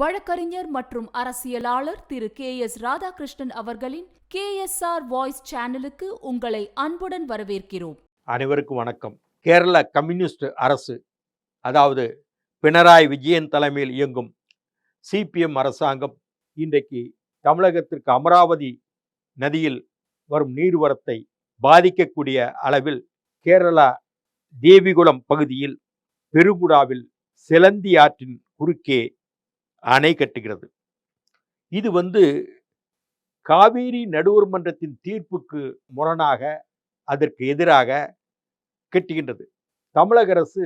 வழக்கறிஞர் மற்றும் அரசியலாளர் திரு கே எஸ் ராதாகிருஷ்ணன் அவர்களின் கே எஸ் ஆர் வாய்ஸ் சேனலுக்கு உங்களை அன்புடன் வரவேற்கிறோம். அனைவருக்கும் வணக்கம். கேரள கம்யூனிஸ்ட் அரசு அதாவது பினராயி விஜயன் தலைமையில் இயங்கும் சிபிஎம் அரசாங்கம் இன்றைக்கு தமிழகத்திற்கு அமராவதி நதியில் வரும் நீர்வரத்தை பாதிக்கக்கூடிய அளவில் கேரளா தேவிகுளம் பகுதியில் பெருகுடாவில் செலந்தி ஆற்றின் குறுக்கே அணை கட்டுகிறது. இது வந்து காவேரி நடுவர் மன்றத்தின் தீர்ப்புக்கு முரணாக அதற்கு எதிராக கட்டுகின்றது. தமிழக அரசு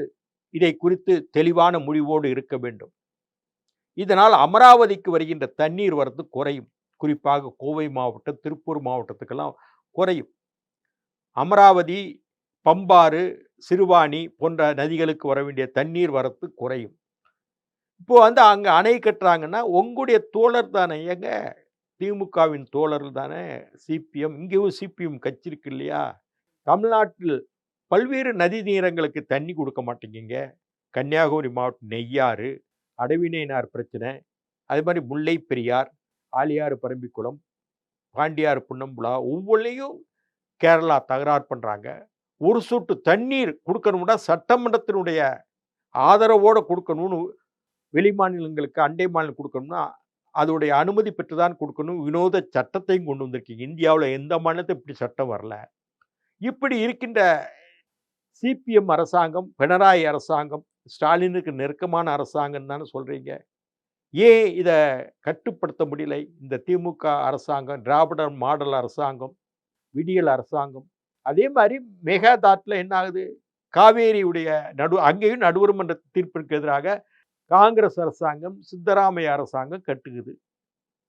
இதை குறித்து தெளிவான முடிவோடு இருக்க வேண்டும். இதனால் அமராவதிக்கு வருகின்ற தண்ணீர் வரத்து குறையும். குறிப்பாக கோவை மாவட்டம் திருப்பூர் மாவட்டத்துக்கெல்லாம் குறையும். அமராவதி பம்பாறு சிறுவாணி போன்ற நதிகளுக்கு வர வேண்டிய தண்ணீர் வரத்து குறையும். இப்போ வந்து அங்கே அணை கட்டுறாங்கன்னா உங்களுடைய தோழர் தானே? ஏங்க திமுகவின் தோழர் தானே? சிபிஎம் இங்கேயும் சிபிஎம் கட்சி இருக்கு இல்லையா? தமிழ்நாட்டில் பல்வேறு நதி நீரங்களுக்கு தண்ணி கொடுக்க மாட்டேங்கிங்க. கன்னியாகுமரி மாவட்டம் நெய்யாறு அடவினைனார் பிரச்சனை. அதே மாதிரி முல்லை பெரியார் ஆலியாறு பரம்பிக்குளம் பாண்டியாறு புன்னம்புலா ஒவ்வொன்றையும் கேரளா தகராறு பண்ணுறாங்க ஒரு சொட்டு தண்ணீர் கொடுக்கணும்னா சட்டமன்றத்தினுடைய ஆதரவோடு கொடுக்கணும்னு வெளி மாநிலங்களுக்கு அண்டை மாநிலம் கொடுக்கணும்னா அதோடைய அனுமதி பெற்று தான் கொடுக்கணும். வினோத சட்டத்தையும் கொண்டு வந்திருக்கீங்க. இந்தியாவில் எந்த மாநிலத்தை இப்படி சட்டம் வரல. இப்படி இருக்கின்ற சிபிஎம் அரசாங்கம் பினராயி அரசாங்கம் ஸ்டாலினுக்கு நெருக்கமான அரசாங்கம் தானே சொல்கிறீங்க ஏன் இதை கட்டுப்படுத்த முடியலை? இந்த திமுக அரசாங்கம் திராவிட மாடல் அரசாங்கம் விடியல் அரசாங்கம். அதே மாதிரி மெகாதாட்டில் என்ன ஆகுது? காவேரியுடைய நடு அங்கேயும் நடுவர்மன்ற தீர்ப்பிற்கு எதிராக காங்கிரஸ் அரசாங்கம் சித்தராமைய அரசாங்கம் கட்டுக்குது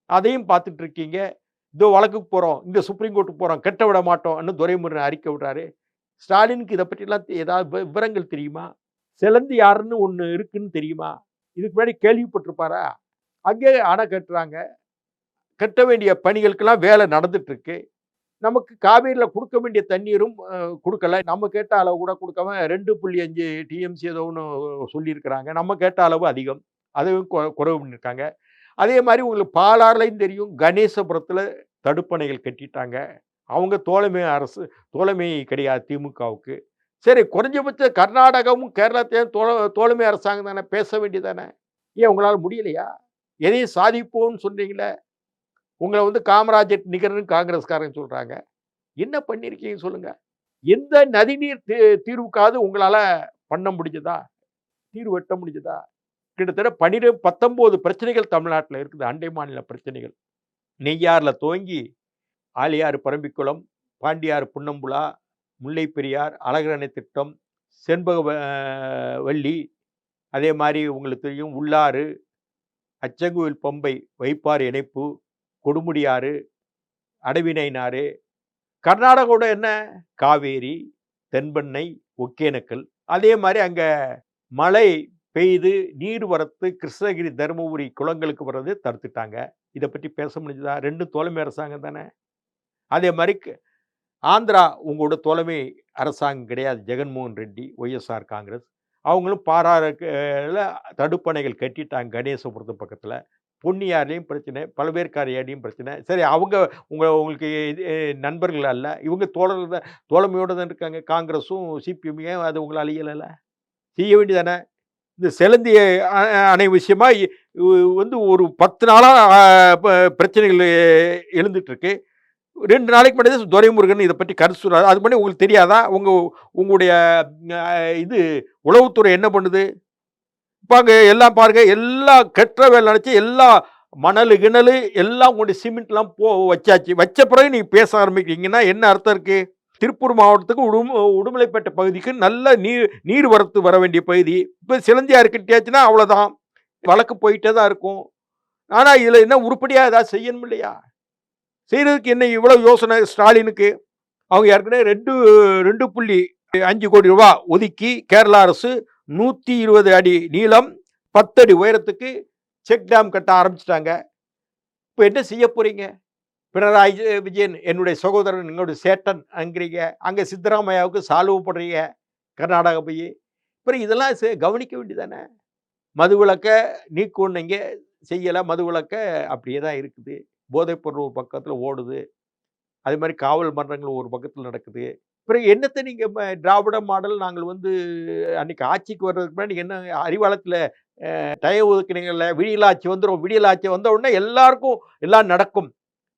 அதையும் பார்த்துட்டு இருக்கீங்க. இதோ வழக்குக்கு போகிறோம் இந்த சுப்ரீம் கோர்ட்டுக்கு போகிறோம் கட்ட விட மாட்டோம்னு துரைமுருகன் அறிக்கை விடுறாரு. ஸ்டாலினுக்கு இதை பற்றிலாம் ஏதாவது விவரங்கள் தெரியுமா? சிலந்து யாருன்னு ஒன்று இருக்குன்னு தெரியுமா? இதுக்கு முன்னாடி கேள்விப்பட்டிருப்பாரா? அங்கே அணை கட்டுறாங்க. கட்ட வேண்டிய பணிகளுக்கெல்லாம் வேலை நடந்துட்டுருக்கு நமக்கு காவேரியில் கொடுக்க வேண்டிய தண்ணீரும் கொடுக்கல. நம்ம கேட்ட அளவு கூட கொடுக்காம ரெண்டு புள்ளி அஞ்சு டிஎம்சி ஏதோ ஒன்று சொல்லியிருக்கிறாங்க. நம்ம கேட்ட அளவு அதிகம். அதையும் கொ- குறைவு பண்ணியிருக்காங்க. அதே மாதிரி உங்களுக்கு பாலாறுலையும் தெரியும். கணேசபுரத்தில் தடுப்பணைகள் கட்டிட்டாங்க. அவங்க தோழமை அரசு தோழமை கிடையாது திமுகவுக்கு. சரி குறைஞ்சபட்ச கர்நாடகாவும் கேரளத்தையும் தோழ தோழமை அரசாங்கம் தானே பேச வேண்டியதானே ஏன் உங்களால் முடியலையா? எதையும் சாதிப்போம்னு சொன்னீங்களே உங்களை வந்து காமராஜர் நிகர்னு காங்கிரஸ்காரன் சொல்கிறாங்க என்ன பண்ணியிருக்கீங்க சொல்லுங்கள் எந்த நதிநீர் தீ தீர்வுக்காவது உங்களால் பண்ண முடிஞ்சதா? தீர்வு வெட்ட முடிஞ்சதா? கிட்டத்தட்ட பன்னிரெண்டு பத்தொம்போது பிரச்சனைகள் தமிழ்நாட்டில் இருக்குது. அண்டை மாநில பிரச்சனைகள். நெய்யாரில் துவங்கி ஆலியாறு பரம்பிக்குளம் பாண்டியாறு புன்னம்புலா முல்லை பெரியார் அழகரணை திட்டம் செண்பக வ- வள்ளி அதே மாதிரி உங்களுக்கு தெரியும் உள்ளாறு அச்சங்குவில் பம்பை வைப்பாறு இணைப்பு கொடுமுடியாறு அடவினைனாறு. கர்நாடகாவோட என்ன? காவேரி தென்பெண்ணை ஒகேனக்கல். அதே மாதிரி அங்கே மழை பெய்து நீர் வரத்து கிருஷ்ணகிரி தருமபுரி குளங்களுக்கு வர்றது தடுத்துட்டாங்க. இதை பற்றி பேச முடிஞ்சதா? ரெண்டும் தோழமை அரசாங்கம் தானே? அதே மாதிரி க- ஆந்திரா உங்களோட தோழமை அரசாங்கம் கிடையாது. ஜெகன்மோகன் ரெட்டி ஒய்எஸ்ஆர் காங்கிரஸ். அவங்களும் பாராறு தடுப்பணைகள் கட்டிட்டாங்க கணேசபுரத்து பக்கத்தில். பொன்னியார்லேயும் பிரச்சனை பல்வேற்காரையாடியும் பிரச்சனை. சரி அவங்க உங்கள் உங்களுக்கு இது, நண்பர்கள் அல்ல. இவங்க தோழர்கள் தான் தோழமையோடு தான் இருக்காங்க. காங்கிரஸும் சிபிஎம் அது உங்களை அழியலைல்ல? செய்ய வேண்டியதானே? இந்த செலந்தி அ- அணை விஷயமா இ- வந்து ஒரு பத்து நாளாக பிரச்சனைகள் எழுந்துட்டுருக்கு. ரெண்டு நாளைக்கு முன்னாடி துரைமுருகன் இதை பற்றி கருத்து சொல்கிறார் அது பண்ணி உங்களுக்கு தெரியாதா? உங்கள் உங்களுடைய இது உளவுத்துறை என்ன பண்ணுது? பாங்க எல்லாம் பாருங்க எல்லா கெட்ட வேலை நினச்சி எல்லா மணல் கிணலு எல்லாம் உங்களுடைய சிமெண்ட்லாம் போ வச்சாச்சு. வச்ச பிறகு நீங்கள் பேச ஆரம்பிக்கிறீங்கன்னா என்ன அர்த்தம் இருக்குது திருப்பூர் மாவட்டத்துக்கு உடும் உடுமலைப்பேட்டை பகுதிக்கு நல்ல நீர் நீர் வரத்து வர வேண்டிய பகுதி. இப்போ சிலந்தியாக கிட்டியாச்சுன்னா அவ்வளோதான் வழக்கு போயிட்டே தான் இருக்கும். ஆனால் இதில் என்ன உருப்படியாக ஏதாவது செய்யணும் இல்லையா செய்கிறதுக்கு என்ன இவ்வளோ யோசனை ஸ்டாலினுக்கு? அவங்க ஏற்கனவே ரெண்டு ரெண்டு புள்ளி அஞ்சு கோடி ரூபா ஒதுக்கி கேரளா அரசு நூற்றி இருபது அடி நீளம் பத்தடி உயரத்துக்கு செக் டேம் கட்ட ஆரம்பிச்சிட்டாங்க. இப்போ என்ன செய்ய போகிறீங்க பினராயி விஜயன் என்னுடைய சகோதரன் எங்களுடைய சேட்டன் அங்கிறீங்க. அங்கே சித்தராமையாவுக்கு சால்வு போடுறீங்க கர்நாடகா போய். அப்புறம் இதெல்லாம் கவனிக்க வேண்டியதானே? மதுவிலக்க நீக்குன்னீங்க செய்யலை மதுவிலக்க அப்படியே தான் இருக்குது. போதைப்பொருள் ஒரு பக்கத்தில் ஓடுது. அதே மாதிரி காவல் மரணங்கள் ஒரு பக்கத்தில் நடக்குது. பிறகு என்னத்தை நீங்கள் திராவிட மாடல் நாங்கள் வந்து அன்னைக்கு ஆட்சிக்கு வர்றதுக்கு முன்னாடி என்ன அறிவாளத்தில் டய ஒதுக்கினீங்கல்ல விடியல் ஆட்சி வந்துடும் விடியல் ஆட்சி வந்த உடனே எல்லாருக்கும் எல்லாம் நடக்கும்.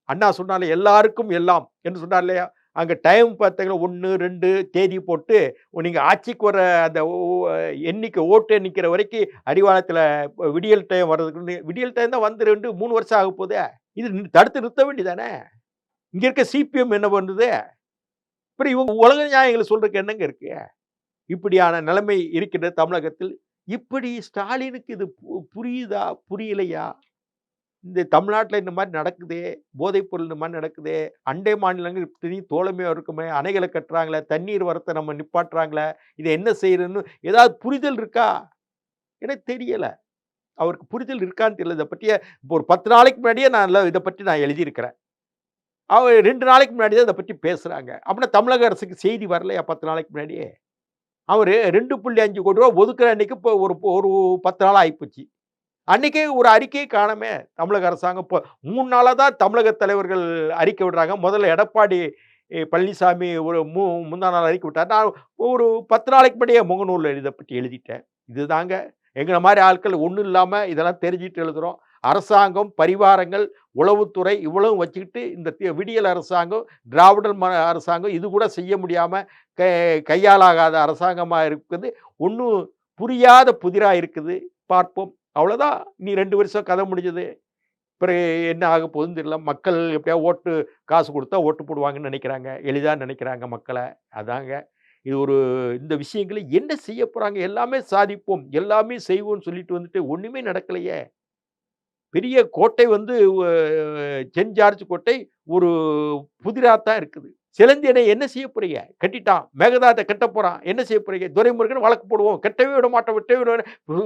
அண்ணா சொன்னாலே எல்லாருக்கும் எல்லாம் என்று சொன்னார் இல்லையா? அங்கே டைம் பார்த்தீங்கன்னா ஒன்று ரெண்டு தேதி போட்டு நீங்கள் ஆட்சிக்கு வர அந்த எண்ணிக்கை ஓட்டு எண்ணிக்கிற வரைக்கும் அறிவாளத்தில் விடியல் டைம் வர்றதுக்கு விடியல் டைம் தான் வந்து ரெண்டு மூணு வருஷம் ஆக போதே இது தடுத்து நிறுத்த வேண்டியதானே? இங்கே இருக்க சிபிஎம் என்ன பண்ணுது? அப்புறம் இவங்க உலக நியாயங்களை சொல்றதுக்கு என்னங்க இருக்கு? இப்படியான நிலைமை இருக்கின்ற தமிழகத்தில் இப்படி ஸ்டாலினுக்கு இது பு- புரியுதா? புரியலையா? இந்த தமிழ்நாட்டில் இந்த மாதிரி நடக்குதே போதைப்பொருள் இந்த மாதிரி நடக்குதே அண்டை மாநிலங்கள் இப்படி தோழமையாக இருக்குமே அணைகளை கட்டுறாங்களே தண்ணீர் வரத்தை நம்ம நிப்பாட்டுறாங்களே இதை என்ன செய்யறதுன்னு ஏதாவது புரிதல் இருக்கா? எனக்கு தெரியலை. அவருக்கு புரிதல் இருக்கான்னு தெரியல. இதை பற்றிய இப்போ ஒரு பத்து நாளைக்கு முன்னாடியே நான் இதை பற்றி நான் எழுதியிருக்கிறேன். அவர் ரெண்டு நாளைக்கு முன்னாடி தான் இதை பற்றி பேசுகிறாங்க அப்படின்னா தமிழக அரசுக்கு செய்தி வரலையா பத்து நாளைக்கு முன்னாடியே? அவர் ரெண்டு புள்ளி அஞ்சு கோடி ரூபா ஒதுக்குற அன்னைக்கு இப்போ ஒரு ஒரு பத்து நாள் ஆகிப்போச்சு அன்றைக்கே ஒரு அறிக்கையை காணமே தமிழக அரசாங்கம். இப்போ மூணு நாளாக தான் தமிழக தலைவர்கள் அறிக்கை விடுறாங்க. முதல்ல எடப்பாடி பழனிசாமி ஒரு மூ முந்தா நாள் அறிக்கை விட்டார். நான் ஒரு பத்து நாளைக்கு முன்னாடியே முகநூலில் இதை பற்றி எழுதிட்டேன். இதுதாங்க. எங்களை மாதிரி ஆட்கள் ஒன்றும் இல்லாமல் இதெல்லாம் தெரிஞ்சிட்டு எழுதுகிறோம் அரசாங்கம் பரிவாரங்கள் உளவுத்துறை இவ்வளவும் வச்சுக்கிட்டு இந்த தி- விடியல் அரசாங்கம் திராவிடர் ம அரசாங்கம் இது கூட செய்ய முடியாமல் க கையாலாகாத அரசாங்கமாக இருக்குது. ஒன்றும் புரியாத புதிராக இருக்குது. பார்ப்போம். அவ்வளோதான் நீ ரெண்டு வருஷம் கதை முடிஞ்சது. பிறகு என்ன ஆக போகுதுன்னு தெரியல. மக்கள் எப்படியா ஓட்டு காசு கொடுத்தா ஓட்டு போடுவாங்கன்னு நினைக்கிறாங்க. எளிதாக நினைக்கிறாங்க மக்களை. அதாங்க. இது ஒரு இந்த விஷயங்களை என்ன செய்ய போகிறாங்க எல்லாமே சாதிப்போம். எல்லாமே செய்வோம்னு சொல்லிட்டு வந்துட்டு ஒன்றுமே நடக்கலையே. பெரிய கோட்டை வந்து சென்ட் ஜார்ஜ் கோட்டை ஒரு புதிராக தான் இருக்குது. சிலந்தியனை என்ன செய்ய போறீங்க? கட்டிட்டான் மேகதாத்தை கட்ட போறான் என்ன செய்ய போறீங்க? துரைமுருகன் வழக்கு போடுவோம் கட்டவே விட மாட்டோம் விட்டவே விட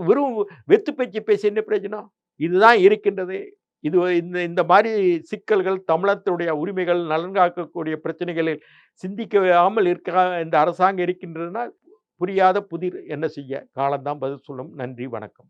வெறும் வெத்து பேச்சு பேசி என்ன பிரயோஜனம்? இதுதான் இருக்கின்றது. இது இந்த இந்த மாதிரி சிக்கல்கள் தமிழத்தினுடைய உரிமைகள் நலன் காக்கக்கூடிய பிரச்சனைகளில் சிந்திக்காமல் இருக்க இந்த அரசாங்கம் இருக்கின்றதுனால் புரியாத புதிர் என்ன செய்ய? காலம்தான் பதில் சொல்லும். நன்றி வணக்கம்.